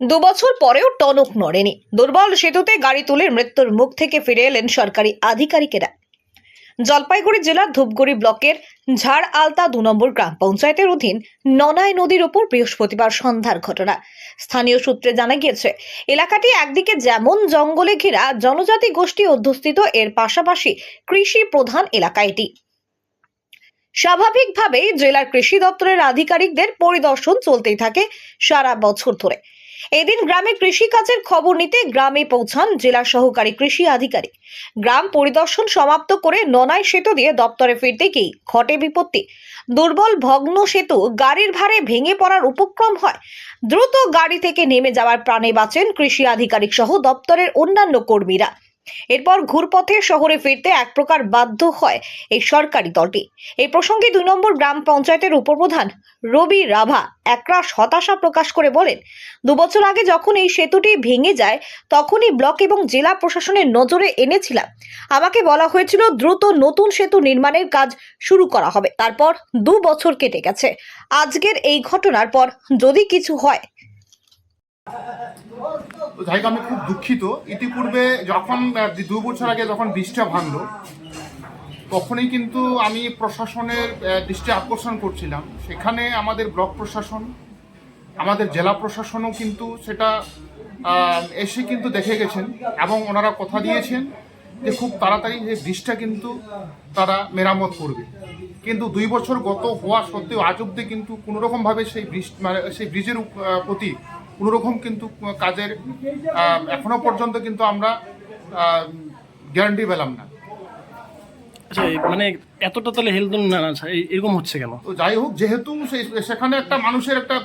দুবছর পরেও টনক নড়েনি। দুর্বল সেতুতে গাড়ি তুলে মৃত্যুর মুখ থেকে ফিরে এলেন সরকারি আধিকারিকেরা। জলপাইগুড়ি জেলার ধূপগুড়ি ব্লকের ঝাড় আলতা দু নম্বর গ্রাম পঞ্চায়েতের অধীন ননাই নদীর ওপর বৃহস্পতিবার সন্ধ্যার ঘটনা। স্থানীয় সূত্রে জানা গিয়েছে, এলাকাটি একদিকে যেমন জঙ্গলে ঘেরা জনজাতি গোষ্ঠী অধ্যুষিত, এর পাশাপাশি কৃষি প্রধান এলাকা এটি। স্বাভাবিকভাবেই জেলার কৃষি দপ্তরের আধিকারিকদের পরিদর্শন চলতেই থাকে সারা বছর ধরে। এদিন গ্রামে কৃষি কাজের খবর নিতে গ্রামে পৌঁছান জেলা সহকারী কৃষি আধিকারিক। গ্রাম পরিদর্শন সমাপ্ত করে ননাই সেতু দিয়ে দপ্তরে ফিরতে গিয়ে ঘটে বিপত্তি। দুর্বল ভগ্ন সেতু গাড়ির ভারে ভেঙে পড়ার উপক্রম হয়। দ্রুত গাড়ি থেকে নেমে যাওয়ার প্রাণে বাঁচেন কৃষি আধিকারিক সহ দপ্তরের অন্যান্য কর্মীরা। এরপর ঘুরপথে শহরে ফিরতে এক প্রকার বাধ্য হয় এই সরকারি দলটি। এই প্রসঙ্গে দুই নম্বর গ্রাম পঞ্চায়েতের উপপ্রধান রবি রাভা একরাশ হতাশা প্রকাশ করে বলেন, দুবছর আগে যখন এই সেতুটি ভেঙে যায়, তখনই ব্লক এবং জেলা প্রশাসনের নজরে এনেছিলাম। আমাকে বলা হয়েছিল দ্রুত নতুন সেতু নির্মাণের কাজ শুরু করা হবে। তারপর দু বছর কেটে গেছে। আজকের এই ঘটনার পর যদি কিছু হয় যাই আমি খুব দুঃখিত। ইতিপূর্বে যখন দু বছর আগে যখন বৃষ্টিটা ভাঙলো, তখনই কিন্তু আমি প্রশাসনের দৃষ্টি আকর্ষণ করছিলাম। সেখানে আমাদের ব্লক প্রশাসন, আমাদের জেলা প্রশাসনও কিন্তু সেটা এসে কিন্তু দেখে গেছেন এবং ওনারা কথা দিয়েছেন যে খুব তাড়াতাড়ি যে ব্রিজটা কিন্তু তারা মেরামত করবে। কিন্তু দুই বছর গত হওয়া সত্ত্বেও আজ অব্দি কিন্তু কোনোরকমভাবে সেই ব্রিজ মানে সেই ব্রিজের প্রতি কোনোরকম কিন্তু কাজের এখনও পর্যন্ত কিন্তু আমরা গ্যারান্টি পেলাম না। আচ্ছা মানে এতটা তাহলে হেলদুল না আচ্ছা, এরকম হচ্ছে কেন? তো যাই হোক যেহেতু সেখানে একটা মানুষের একটা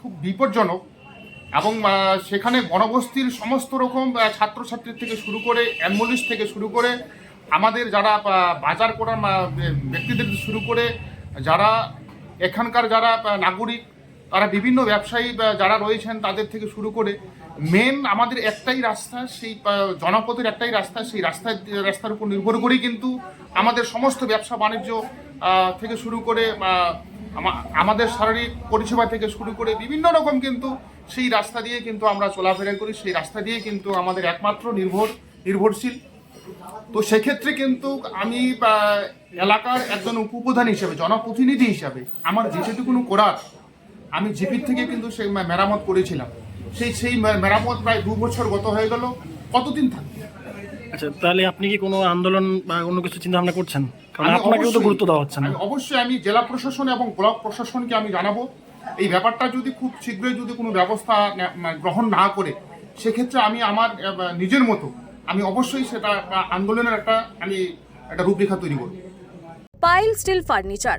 খুব বিপজ্জনক এবং সেখানে বনবস্তির সমস্ত রকম আহ, ছাত্রছাত্রী থেকে শুরু করে অ্যাম্বুলেন্স থেকে শুরু করে আমাদের যারা বাজার করার ব্যক্তিদের থেকে শুরু করে যারা এখানকার যারা নাগরিক তারা বিভিন্ন ব্যবসায়ী যারা রয়েছেন তাদের থেকে শুরু করে মেন আমাদের একটাই রাস্তা সেই আহ, জনপথের একটাই রাস্তা সেই রাস্তার রাস্তার উপর নির্ভর করেই কিন্তু আমাদের সমস্ত ব্যবসা বাণিজ্য থেকে শুরু করে আমাদের শারীরিক পরিষেবা থেকে শুরু করে বিভিন্ন রকম কিন্তু সেই রাস্তা দিয়ে কিন্তু আমরা চলাফেরা করি সেই রাস্তা দিয়ে কিন্তু আমাদের একমাত্র নির্ভর নির্ভরশীল। তো সেক্ষেত্রে কিন্তু আমি এলাকার একজন উপপ্রধান হিসেবে জনপ্রতিনিধি হিসাবে আমার যেটুকুনো করার আমি জিপির থেকে কিন্তু সেই মেরামত করেছিলাম। সেই সেই মেরামত প্রায় দু বছর গত হয়ে গেল। কতদিন থাকবে আচ্ছা তাহলে আপনি কি কোনো আন্দোলন বা অন্য কিছু চিন্তা ভাবনা করছেন? কারণ আপনাকেও তো গুরুত্ব দেওয়া হচ্ছে না। অবশ্যই আমি জেলা প্রশাসন এবং ব্লক প্রশাসনকে আমি জানাব। এই ব্যাপারটা যদি খুব শীঘ্রই যদি কোনো ব্যবস্থা মানে গ্রহণ না করে সেক্ষেত্রে আমি আমার নিজের মতো আমি অবশ্যই সেটা আন্দোলনের একটা আমি একটা রূপরেখা তৈরি করব। পাইল স্টিল ফার্নিচার।